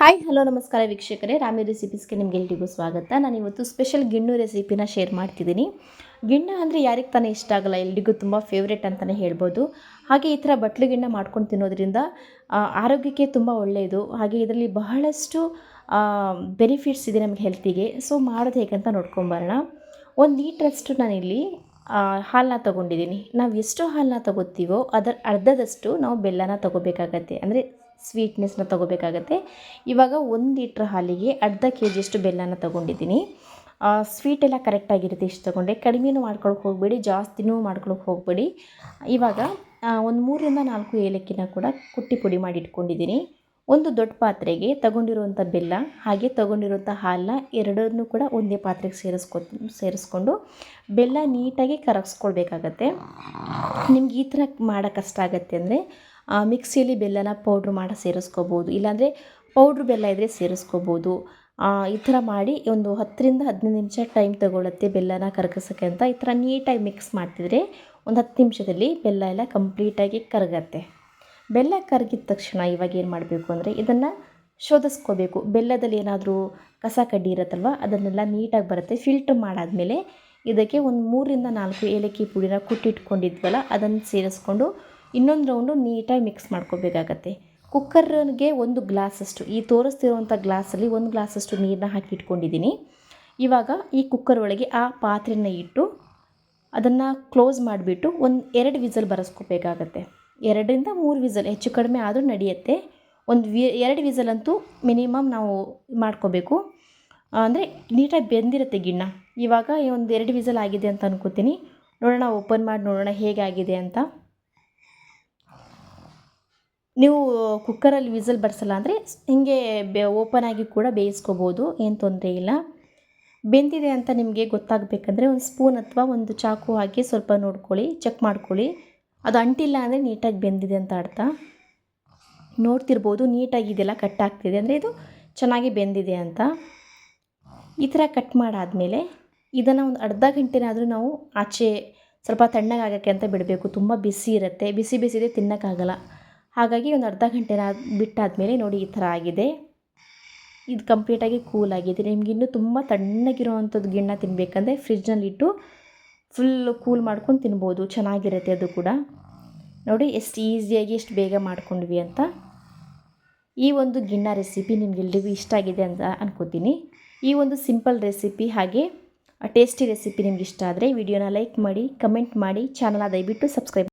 Hi hello ನಮಸ್ಕಾರ ವೀಕ್ಷಕರೇ. ರಾಮಿ ರೆಸಿಪೀಸ್ಗೆ ನಿಮಗೆಲ್ರಿಗೂ ಸ್ವಾಗತ. ನಾನು ಇವತ್ತು ಸ್ಪೆಷಲ್ ಗಿಣ್ಣು ರೆಸಿಪಿನ ಶೇರ್ ಮಾಡ್ತಿದ್ದೀನಿ. ಗಿಣ್ಣ ಅಂದರೆ ಯಾರಿಗೆ ತಾನೇ ಇಷ್ಟ ಆಗಲ್ಲ, ಎಲ್ರಿಗೂ ತುಂಬ ಫೇವ್ರೇಟ್ ಅಂತಲೇ ಹೇಳ್ಬೋದು. ಹಾಗೆ ಈ ಥರ ಬಟ್ಲು ಗಿಣ್ಣ ಮಾಡ್ಕೊಂಡು ತಿನ್ನೋದ್ರಿಂದ ಆರೋಗ್ಯಕ್ಕೆ ತುಂಬ ಒಳ್ಳೆಯದು ಹಾಗೆ ಇದರಲ್ಲಿ ಬಹಳಷ್ಟು ಬೆನಿಫಿಟ್ಸ್ ಇದೆ ನಮಗೆ ಹೆಲ್ತಿಗೆ ಸೊ ಮಾಡೋದು ಹೇಗಂತ ನೋಡ್ಕೊಂಬರೋಣ ಒಂದು ಲೀಟ್ರಷ್ಟು ನಾನಿಲ್ಲಿ ಹಾಲನ್ನ ತೊಗೊಂಡಿದ್ದೀನಿ. ನಾವು ಎಷ್ಟು ಹಾಲನ್ನ ತಗೋತೀವೋ, ಅದರ, ಅರ್ಧದಷ್ಟು ನಾವು ಬೆಲ್ಲನ ತೊಗೋಬೇಕಾಗತ್ತೆ. ಅಂದರೆ ಸ್ವೀಟ್ನೆಸ್ನ ತೊಗೋಬೇಕಾಗತ್ತೆ. ಇವಾಗ ಒಂದು ಲೀಟ್ರ್ ಹಾಲಿಗೆ ಅರ್ಧ ಕೆ ಜಿಯಷ್ಟು ಬೆಲ್ಲನ ತಗೊಂಡಿದ್ದೀನಿ. ಸ್ವೀಟ್ ಎಲ್ಲ ಕರೆಕ್ಟಾಗಿರುತ್ತೆ ಇಷ್ಟು ತೊಗೊಂಡೆ ಕಡಿಮೆನೂ ಮಾಡ್ಕೊಳಕ್ಕೆ ಹೋಗಬೇಡಿ, ಜಾಸ್ತಿನೂ ಮಾಡ್ಕೊಳಕ್ಕೆ ಹೋಗಬೇಡಿ. ಇವಾಗ ಒಂದು ಮೂರರಿಂದ ನಾಲ್ಕು ಏಲಕ್ಕಿನ ಕೂಡ ಕುಟ್ಟಿ ಪುಡಿ ಮಾಡಿ ಇಟ್ಕೊಂಡಿದ್ದೀನಿ. ಒಂದು ದೊಡ್ಡ ಪಾತ್ರೆಗೆ ತಗೊಂಡಿರುವಂಥ ಬೆಲ್ಲ, ಹಾಗೆ ತಗೊಂಡಿರುವಂಥ ಹಾಲನ್ನ ಎರಡನ್ನೂ ಕೂಡ ಒಂದೇ ಪಾತ್ರೆಗೆ ಸೇರಿಸ್ಕೊ ಸೇರಿಸ್ಕೊಂಡು ಬೆಲ್ಲ ನೀಟಾಗಿ ಕರಗಿಸ್ಕೊಳ್ಬೇಕಾಗತ್ತೆ. ನಿಮ್ಗೆ ಈ ಥರ ಮಾಡೋ ಕಷ್ಟ ಆಗುತ್ತೆ ಅಂದರೆ ಮಿಕ್ಸಿಯಲ್ಲಿ ಬೆಲ್ಲನ ಪೌಡ್ರ್ ಮಾಡಿ ಸೇರಿಸ್ಕೋಬೋದು. ಇಲ್ಲಾಂದರೆ ಪೌಡ್ರ್ ಬೆಲ್ಲ ಇದ್ದರೆ ಸೇರಿಸ್ಕೋಬೋದು. ಈ ಥರ ಮಾಡಿ ಒಂದು ಹತ್ತರಿಂದ ಹದಿನೈದು ನಿಮಿಷ ಟೈಮ್ ತಗೊಳುತ್ತೆ ಬೆಲ್ಲನ ಕರಗಿಸೋಕ್ಕೆ ಅಂತ. ಈ ಥರ ನೀಟಾಗಿ ಮಿಕ್ಸ್ ಮಾಡ್ತಿದ್ರೆ ಒಂದು ಹತ್ತು ನಿಮಿಷದಲ್ಲಿ ಬೆಲ್ಲ ಎಲ್ಲ ಕಂಪ್ಲೀಟಾಗಿ ಕರಗತ್ತೆ. ಬೆಲ್ಲ ಕರಗಿದ ತಕ್ಷಣ ಇವಾಗ ಏನು ಮಾಡಬೇಕು ಅಂದರೆ ಇದನ್ನು ಶೋಧಿಸ್ಕೋಬೇಕು. ಬೆಲ್ಲದಲ್ಲಿ ಏನಾದರೂ ಕಸ ಕಡ್ಡಿ ಇರುತ್ತಲ್ವ, ಅದನ್ನೆಲ್ಲ ನೀಟಾಗಿ ಬರುತ್ತೆ. ಫಿಲ್ಟರ್ ಮಾಡಾದಮೇಲೆ ಇದಕ್ಕೆ ಒಂದು ಮೂರರಿಂದ ನಾಲ್ಕು ಏಲಕ್ಕಿ ಪುಡಿನ ಕುಟ್ಟಿಟ್ಕೊಂಡಿದ್ವಲ್ಲ, ಅದನ್ನು ಸೇರಿಸ್ಕೊಂಡು ಇನ್ನೊಂದು ರೌಂಡು ನೀಟಾಗಿ ಮಿಕ್ಸ್ ಮಾಡ್ಕೋಬೇಕಾಗತ್ತೆ. ಕುಕ್ಕರ್ಗೆ ಒಂದು ಗ್ಲಾಸಷ್ಟು, ಈ ತೋರಿಸ್ತಿರುವಂಥ ಗ್ಲಾಸಲ್ಲಿ ಒಂದು ಗ್ಲಾಸಷ್ಟು ನೀರನ್ನ ಹಾಕಿ ಇಟ್ಕೊಂಡಿದ್ದೀನಿ. ಇವಾಗ ಈ ಕುಕ್ಕರ್ ಒಳಗೆ ಆ ಪಾತ್ರೆನ ಇಟ್ಟು ಅದನ್ನು ಕ್ಲೋಸ್ ಮಾಡಿಬಿಟ್ಟು ಒಂದು ಎರಡು ವಿಸಲ್ ಬರೆಸ್ಕೋಬೇಕಾಗತ್ತೆ. ಎರಡರಿಂದ ಮೂರು ವಿಸಲ್ ಹೆಚ್ಚು ಕಡಿಮೆ ಆದರೂ ನಡೆಯುತ್ತೆ. ಒಂದು ವಿ, ಎರಡು ವಿಸಲ್ ಅಂತೂ ಮಿನಿಮಮ್ ನಾವು ಮಾಡ್ಕೋಬೇಕು. ಅಂದರೆ ನೀಟಾಗಿ ಬೆಂದಿರುತ್ತೆ ಗಿಣ್ಣ. ಇವಾಗ ಒಂದು ಎರಡು ವಿಸಲ್ ಆಗಿದೆ ಅಂತ ಅನ್ಕೋತೀನಿ. ನೋಡೋಣ, ಓಪನ್ ಮಾಡಿ ನೋಡೋಣ ಹೇಗಾಗಿದೆ ಅಂತ. ನೀವು ಕುಕ್ಕರಲ್ಲಿ ವಿಸಲ್ ಬರ್ಸಲ್ಲ ಅಂದರೆ ಹಿಂಗೆ ಬೆ, ಓಪನ್ ಆಗಿ ಕೂಡ ಬೇಯಿಸ್ಕೋಬೋದು. ಏನು ತೊಂದರೆ ಇಲ್ಲ. ಬೆಂದಿದೆ ಅಂತ ನಿಮಗೆ ಗೊತ್ತಾಗಬೇಕಂದ್ರೆ ಒಂದು ಸ್ಪೂನ್ ಅಥವಾ ಒಂದು ಚಾಕು ಹಾಕಿ ಸ್ವಲ್ಪ ನೋಡ್ಕೊಳ್ಳಿ, ಚೆಕ್ ಮಾಡ್ಕೊಳ್ಳಿ. ಅದು ಅಂಟಿಲ್ಲ ಅಂದರೆ ನೀಟಾಗಿ ಬೆಂದಿದೆ ಅಂತ ಅರ್ಥ. ನೋಡ್ತಿರ್ಬೋದು, ನೀಟಾಗಿ ಇದೆಲ್ಲ ಕಟ್ ಆಗ್ತಿದೆ. ಅಂದರೆ ಇದು ಚೆನ್ನಾಗಿ ಬೆಂದಿದೆ ಅಂತ. ಈ ಥರ ಕಟ್ ಮಾಡಾದಮೇಲೆ ಇದನ್ನು ಒಂದು ಅರ್ಧ ಗಂಟೆನಾದರೂ ನಾವು ಆಚೆ ಸ್ವಲ್ಪ ತಣ್ಣಗಾಗೋಕ್ಕೆ ಅಂತ ಬಿಡಬೇಕು. ತುಂಬ ಬಿಸಿ ಇರುತ್ತೆ. ಬಿಸಿ ಬಿಸಿದೆ ತಿನ್ನೋಕ್ಕಾಗಲ್ಲ. ಹಾಗಾಗಿ ಒಂದು ಅರ್ಧ ಗಂಟೆನ ಬಿಟ್ಟಾದಮೇಲೆ ನೋಡಿ ಈ ಥರ ಆಗಿದೆ. ಇದು ಕಂಪ್ಲೀಟಾಗಿ ಕೂಲ್ ಆಗಿದೆ. ನಿಮ್ಗೆ ಇನ್ನೂ ತುಂಬ ತಣ್ಣಗಿರೋವಂಥದ್ದು ಗಿಣ್ಣ ತಿನ್ನಬೇಕಂದ್ರೆ ಫ್ರಿಜ್ನಲ್ಲಿಟ್ಟು ಫುಲ್ ಕೂಲ್ ಮಾಡ್ಕೊಂಡು ತಿನ್ಬೋದು, ಚೆನ್ನಾಗಿರುತ್ತೆ ಅದು ಕೂಡ. ನೋಡಿ, ಎಷ್ಟು ಈಸಿಯಾಗಿ ಎಷ್ಟು ಬೇಗ ಮಾಡ್ಕೊಂಡ್ವಿ ಅಂತ. ಈ ಒಂದು ಗಿಣ್ಣ ರೆಸಿಪಿ ನಿಮಗೆಲ್ರಿಗೂ ಇಷ್ಟ ಆಗಿದೆ ಅಂತ ಅನ್ಕೋತೀನಿ. ಈ ಒಂದು ಸಿಂಪಲ್ ರೆಸಿಪಿ ಹಾಗೆ ಟೇಸ್ಟಿ ರೆಸಿಪಿ ನಿಮ್ಗೆ ಇಷ್ಟ ಆದರೆ ವಿಡಿಯೋನ ಲೈಕ್ ಮಾಡಿ ಕಮೆಂಟ್ ಮಾಡಿ ಚಾನಲ್ನ ದಯವಿಟ್ಟು ಸಬ್ಸ್ಕ್ರೈಬ್